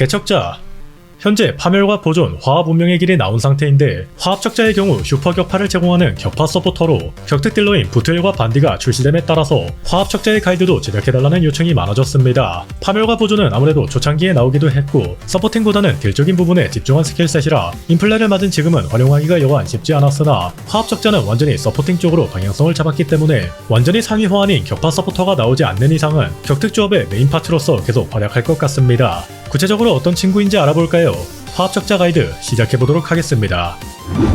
개척자 현재 파멸과 보존, 화합 운명의 길이 나온 상태인데 화합 척자의 경우 슈퍼 격파를 제공하는 격파 서포터로 격특 딜러인 부트일과 반디가 출시됨에 따라서 화합 척자의 가이드도 제작해달라는 요청이 많아졌습니다. 파멸과 보존은 아무래도 초창기에 나오기도 했고 서포팅보다는 딜적인 부분에 집중한 스킬셋이라 인플레를 맞은 지금은 활용하기가 여간 쉽지 않았으나 화합 척자는 완전히 서포팅 쪽으로 방향성을 잡았기 때문에 완전히 상위 호환인 격파 서포터가 나오지 않는 이상은 격특 조합의 메인 파트로서 계속 활약할 것 같습니다. 구체적으로 어떤 친구인지 알아볼까요? 화합적자 가이드 시작해보도록 하겠습니다.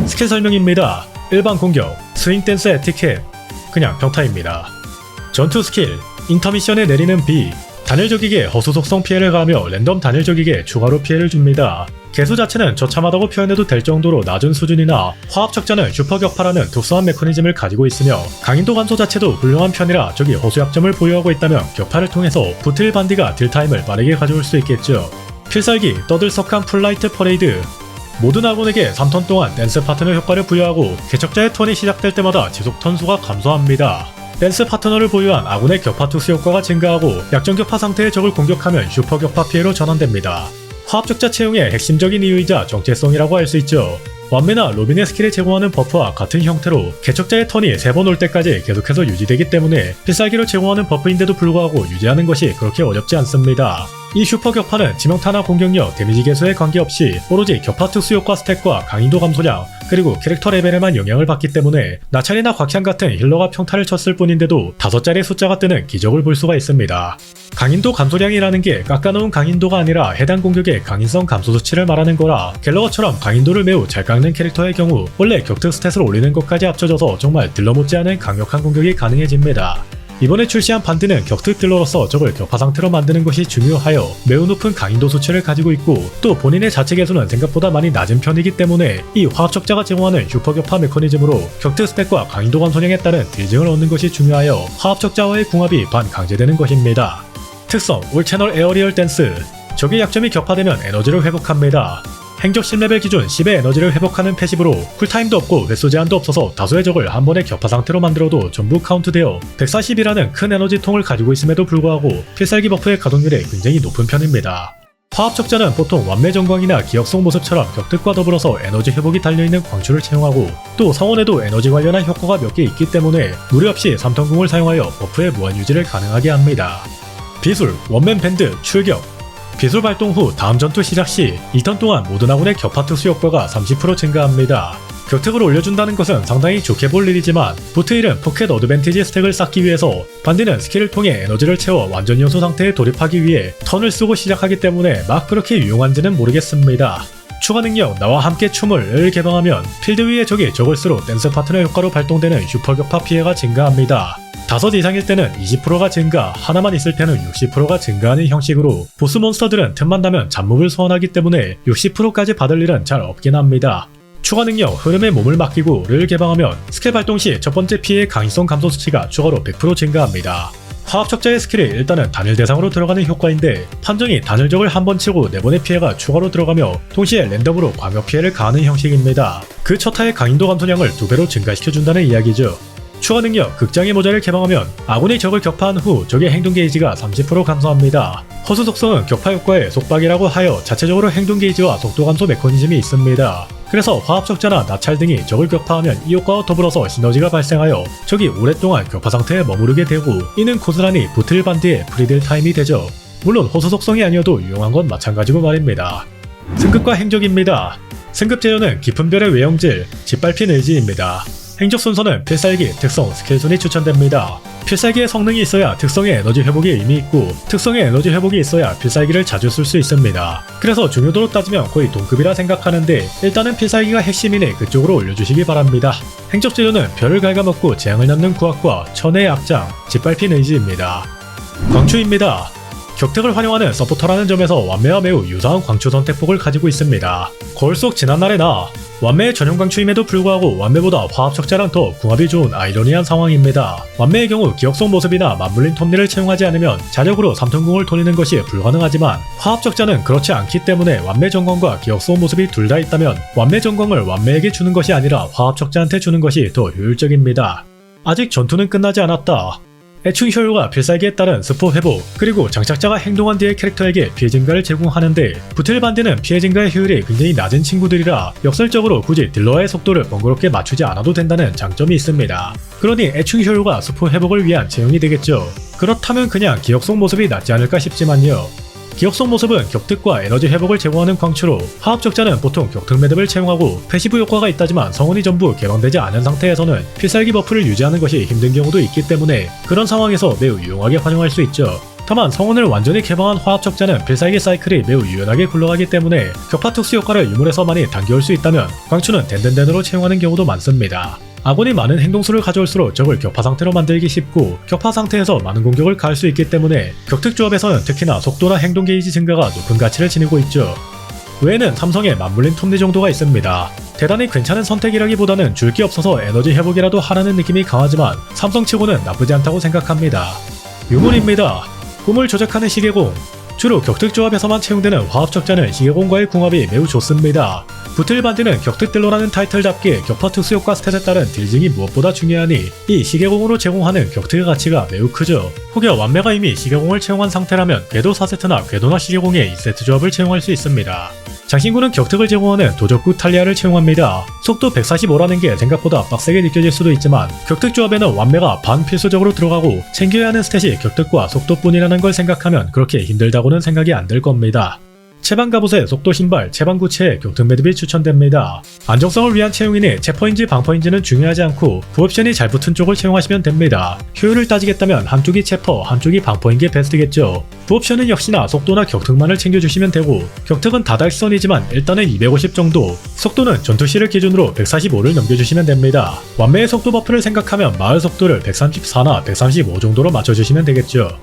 스킬 설명입니다. 일반 공격, 스윙 댄스 에티켓, 그냥 평타입니다. 전투 스킬, 인터미션에 내리는 B, 단일적이게 허수 속성 피해를 가하며 랜덤 단일적이게 추가로 피해를 줍니다. 개수 자체는 저참하다고 표현해도 될 정도로 낮은 수준이나 화합 적자는 슈퍼격파라는 특수한 메커니즘을 가지고 있으며 강인도 감소 자체도 훌륭한 편이라 적이 허수 약점을 보유하고 있다면 격파를 통해서 부틀 반디가 딜타임을 빠르게 가져올 수 있겠죠. 필살기 떠들썩한 풀라이트 퍼레이드 모든 아군에게 3턴 동안 댄스 파트너 효과를 부여하고 개척자의 턴이 시작될 때마다 지속 턴수가 감소합니다. 댄스 파트너를 보유한 아군의 격파 투수 효과가 증가하고 약점 격파 상태의 적을 공격하면 슈퍼 격파 피해로 전환됩니다. 화합적자 채용의 핵심적인 이유이자 정체성이라고 할 수 있죠. 완메나 로빈의 스킬을 제공하는 버프와 같은 형태로 개척자의 턴이 3번 올 때까지 계속해서 유지되기 때문에 필살기로 제공하는 버프인데도 불구하고 유지하는 것이 그렇게 어렵지 않습니다. 이 슈퍼 격파는 지명타나 공격력, 데미지 개수에 관계없이 오로지 격파 특수 효과 스탯과 강인도 감소량, 그리고 캐릭터 레벨에만 영향을 받기 때문에 나찰이나 곽향 같은 힐러가 평타를 쳤을 뿐인데도 다섯 자리 숫자가 뜨는 기적을 볼 수가 있습니다. 강인도 감소량이라는 게 깎아놓은 강인도가 아니라 해당 공격의 강인성 감소 수치를 말하는 거라 갤러거처럼 강인도를 매우 잘 깎는 캐릭터의 경우 원래 격특 스탯을 올리는 것까지 합쳐져서 정말 딜러 못지 않은 강력한 공격이 가능해집니다. 이번에 출시한 반드는 격특 딜러로서 적을 격파 상태로 만드는 것이 중요하여 매우 높은 강인도 수치를 가지고 있고 또 본인의 자체 개수는 생각보다 많이 낮은 편이기 때문에 이 화합적자가 제공하는 슈퍼 격파 메커니즘으로 격특 스펙과 강인도 감소량에 따른 딜증을 얻는 것이 중요하여 화합적자와의 궁합이 반강제되는 것입니다. 특성 올 채널 에어리얼 댄스 적의 약점이 격파되면 에너지를 회복합니다. 행적 10레벨 기준 10의 에너지를 회복하는 패시브로 쿨타임도 없고 횟수 제한도 없어서 다수의 적을 한 번에 격파 상태로 만들어도 전부 카운트되어 140이라는 큰 에너지 통을 가지고 있음에도 불구하고 필살기 버프의 가동률이 굉장히 높은 편입니다. 화합적자는 보통 완매 전광이나 기억성 모습처럼 격특과 더불어서 에너지 회복이 달려있는 광추를 채용하고 또 성원에도 에너지 관련한 효과가 몇 개 있기 때문에 무리 없이 3턴궁을 사용하여 버프의 무한 유지를 가능하게 합니다. 비술, 원맨 밴드, 출격, 비술 발동 후 다음 전투 시작 시 2턴 동안 모든 아군의 격파 특수 효과가 30% 증가합니다. 격특을 올려준다는 것은 상당히 좋게 볼 일이지만 부트일은 포켓 어드밴티지 스택을 쌓기 위해서 반디는 스킬을 통해 에너지를 채워 완전 연소 상태에 돌입하기 위해 턴을 쓰고 시작하기 때문에 막 그렇게 유용한지는 모르겠습니다. 추가 능력 나와 함께 춤을을 개방하면 필드 위에 적이 적을수록 댄스 파트너 효과로 발동되는 슈퍼 격파 피해가 증가합니다. 다섯 이상일 때는 20%가 증가, 하나만 있을 때는 60%가 증가하는 형식으로 보스 몬스터들은 틈만 나면 잡목을 소환하기 때문에 60%까지 받을 일은 잘 없긴 합니다. 추가 능력 흐름에 몸을 맡기고 를 개방하면 스킬 발동 시 첫 번째 피해 강인성 감소 수치가 추가로 100% 증가합니다. 화합적자의 스킬이 일단은 단일 대상으로 들어가는 효과인데 판정이 단일적을 한 번 치고 네 번의 피해가 추가로 들어가며 동시에 랜덤으로 광역 피해를 가하는 형식입니다. 그 첫 타의 강인도 감소량을 두 배로 증가시켜준다는 이야기죠. 추가 능력 극장의 모자를 개방하면 아군의 적을 격파한 후 적의 행동 게이지가 30% 감소합니다. 허수 속성은 격파 효과의 속박이라고 하여 자체적으로 행동 게이지와 속도 감소 메커니즘이 있습니다. 그래서 화합적자나 나찰 등이 적을 격파하면 이 효과와 더불어서 시너지가 발생하여 적이 오랫동안 격파 상태에 머무르게 되고 이는 고스란히 부틀 반디의 프리딜 타임이 되죠. 물론 호수 속성이 아니어도 유용한 건 마찬가지고 말입니다. 승급과 행적입니다. 승급 재료는 깊은 별의 외형질, 짓밟힌 의지입니다. 행적 순서는 필살기, 특성, 스킬 순이 추천됩니다. 필살기의 성능이 있어야 특성의 에너지 회복이 의미 있고 특성의 에너지 회복이 있어야 필살기를 자주 쓸 수 있습니다. 그래서 중요도로 따지면 거의 동급이라 생각하는데 일단은 필살기가 핵심이니 그쪽으로 올려주시기 바랍니다. 행적 재료는 별을 갉아먹고 재앙을 낳는 구악과 천의 악장, 짓밟힌 의지입니다. 광추입니다. 격택을 활용하는 서포터라는 점에서 완매와 매우 유사한 광추 선택폭을 가지고 있습니다. 거울 속 지난날의 나 완매의 전용 광추임에도 불구하고 완매보다 화합 적자랑 더 궁합이 좋은 아이러니한 상황입니다. 완매의 경우 기억성 모습이나 맞물린 톱니를 채용하지 않으면 자력으로 3턴궁을 돌리는 것이 불가능하지만 화합 적자는 그렇지 않기 때문에 완매 전광과 기억성 모습이 둘 다 있다면 완매 전광을 완매에게 주는 것이 아니라 화합 적자한테 주는 것이 더 효율적입니다. 아직 전투는 끝나지 않았다. 애충 효율과 필살기에 따른 스포 회복, 그리고 장착자가 행동한 뒤의 캐릭터에게 피해 증가를 제공하는데 부틀 반디는 피해 증가의 효율이 굉장히 낮은 친구들이라 역설적으로 굳이 딜러의 속도를 번거롭게 맞추지 않아도 된다는 장점이 있습니다. 그러니 애충 효율과 스포 회복을 위한 채용이 되겠죠. 그렇다면 그냥 기억 속 모습이 낫지 않을까 싶지만요. 기억 속 모습은 격특과 에너지 회복을 제공하는 광추로 화합 적자는 보통 격특 매듭을 채용하고 패시브 효과가 있다지만 성원이 전부 개방되지 않은 상태에서는 필살기 버프를 유지하는 것이 힘든 경우도 있기 때문에 그런 상황에서 매우 유용하게 활용할 수 있죠. 다만 성원을 완전히 개방한 화합 적자는 필살기 사이클이 매우 유연하게 굴러가기 때문에 격파 특수 효과를 유물에서 많이 당겨올 수 있다면 광추는 덴덴덴으로 채용하는 경우도 많습니다. 아군이 많은 행동수를 가져올수록 적을 격파 상태로 만들기 쉽고 격파 상태에서 많은 공격을 가할 수 있기 때문에 격특 조합에서는 특히나 속도나 행동 게이지 증가가 높은 가치를 지니고 있죠. 외에는 삼성의 맞물린 톱니 정도가 있습니다. 대단히 괜찮은 선택이라기보다는 줄 게 없어서 에너지 회복이라도 하라는 느낌이 강하지만 삼성치고는 나쁘지 않다고 생각합니다. 유물입니다. 꿈을 조작하는 시계공 주로 격특 조합에서만 채용되는 화합적자는 시계공과의 궁합이 매우 좋습니다. 부틀 반디는 격특딜로라는 타이틀 잡기에 격파 특수 효과 스탯에 따른 딜징이 무엇보다 중요하니 이 시계공으로 제공하는 격특의 가치가 매우 크죠. 혹여 완매가 이미 시계공을 채용한 상태라면 궤도 4세트나 궤도나 시계공의 2세트 조합을 채용할 수 있습니다. 장신구는 격특을 제공하는 도적구 탈리아를 채용합니다. 속도 145라는 게 생각보다 빡세게 느껴질 수도 있지만 격특 조합에는 완매가 반필수적으로 들어가고 챙겨야 하는 스탯이 격특과 속도뿐이라는 걸 생각하면 그렇게 힘들다고는 생각이 안 들 겁니다. 채반 갑옷의 속도 신발, 구체의 격특 매듭이 추천됩니다. 안정성을 위한 채용이니 체퍼인지 방퍼인지는 중요하지 않고 부옵션이 잘 붙은 쪽을 채용하시면 됩니다. 효율을 따지겠다면 한쪽이 체퍼, 한쪽이 방퍼인 게 베스트겠죠. 부옵션은 역시나 속도나 격특만을 챙겨주시면 되고 격특은 다달성이지만 일단은 250 정도, 속도는 전투시를 기준으로 145를 넘겨주시면 됩니다. 완매의 속도 버프를 생각하면 마을 속도를 134나 135 정도로 맞춰주시면 되겠죠.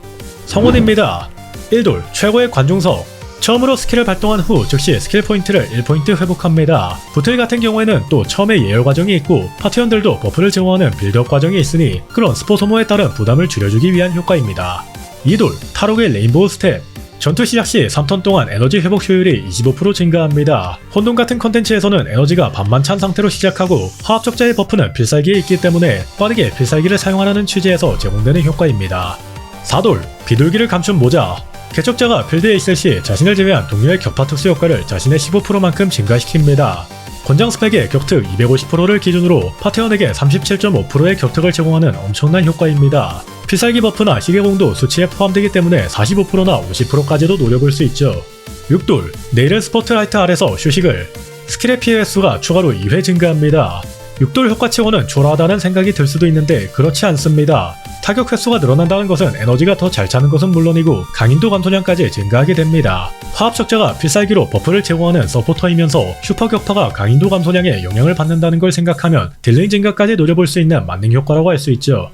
성원입니다. 1돌 최고의 관중석 처음으로 스킬을 발동한 후 즉시 스킬 포인트를 1포인트 회복합니다. 부틀 같은 경우에는 또 처음에 예열 과정이 있고 파티원들도 버프를 제공하는 빌드업 과정이 있으니 그런 스포 소모에 따른 부담을 줄여주기 위한 효과입니다. 2돌 타록의 레인보우 스텝 전투 시작 시 3턴 동안 에너지 회복 효율이 25% 증가합니다. 혼돈 같은 컨텐츠에서는 에너지가 반만 찬 상태로 시작하고 화합적자의 버프는 필살기에 있기 때문에 빠르게 필살기를 사용하라는 취지에서 제공되는 효과입니다. 4돌 비둘기를 감춘 모자 개척자가 필드에 있을 시 자신을 제외한 동료의 격파 특수 효과를 자신의 15%만큼 증가시킵니다. 권장 스펙의 격특 250%를 기준으로 파티원에게 37.5%의 격특을 제공하는 엄청난 효과입니다. 필살기 버프나 시계공도 수치에 포함되기 때문에 45%나 50%까지도 노려볼 수 있죠. 6돌 네일 스포트라이트 아래서 휴식을 스킬의 피해 횟수가 추가로 2회 증가합니다. 6돌 효과 치고는 초라하다는 생각이 들 수도 있는데 그렇지 않습니다. 타격 횟수가 늘어난다는 것은 에너지가 더 잘 차는 것은 물론이고 강인도 감소량까지 증가하게 됩니다. 화합적자가 필살기로 버프를 제공하는 서포터이면서 슈퍼 격파가 강인도 감소량에 영향을 받는다는 걸 생각하면 딜레이 증가까지 노려볼 수 있는 만능 효과라고 할 수 있죠.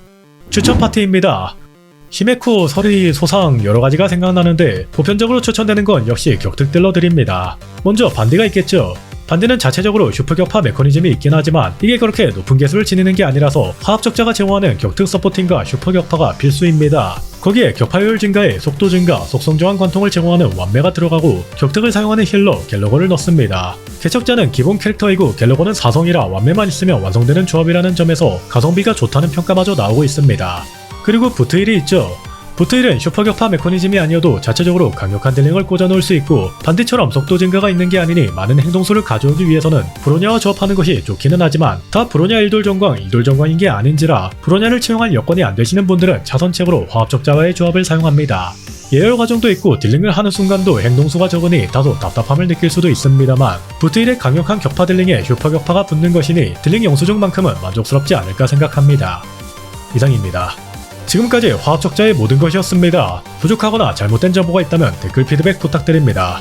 추천 파티입니다. 히메쿠, 서리, 소상 여러 가지가 생각나는데 보편적으로 추천되는 건 역시 격특 딜러들입니다. 먼저 반디가 있겠죠. 반디는 자체적으로 슈퍼격파 메커니즘이 있긴 하지만 이게 그렇게 높은 개수를 지니는 게 아니라서 화합적자가 제공하는 격특 서포팅과 슈퍼격파가 필수입니다. 거기에 격파효율 증가에 속도 증가, 속성 저항 관통을 제공하는 완매가 들어가고 격특을 사용하는 힐러, 갤러거를 넣습니다. 개척자는 기본 캐릭터이고 갤러거는 사성이라 완매만 있으면 완성되는 조합이라는 점에서 가성비가 좋다는 평가마저 나오고 있습니다. 그리고 부트일이 있죠. 부트일은 슈퍼격파 메커니즘이 아니어도 자체적으로 강력한 딜링을 꽂아놓을 수 있고 반디처럼 속도 증가가 있는 게 아니니 많은 행동수를 가져오기 위해서는 브로냐와 조합하는 것이 좋기는 하지만 다 브로냐 1돌 전광 2돌 전광인 게 아닌지라 브로냐를 채용할 여건이 안 되시는 분들은 차선책으로 화합적자와의 조합을 사용합니다. 예열 과정도 있고 딜링을 하는 순간도 행동수가 적으니 다소 답답함을 느낄 수도 있습니다만 부트일의 강력한 격파 딜링에 슈퍼 격파가 붙는 것이니 딜링 영수증만큼은 만족스럽지 않을까 생각합니다. 이상입니다. 지금까지 화합적자의 모든 것이었습니다. 부족하거나 잘못된 정보가 있다면 댓글 피드백 부탁드립니다.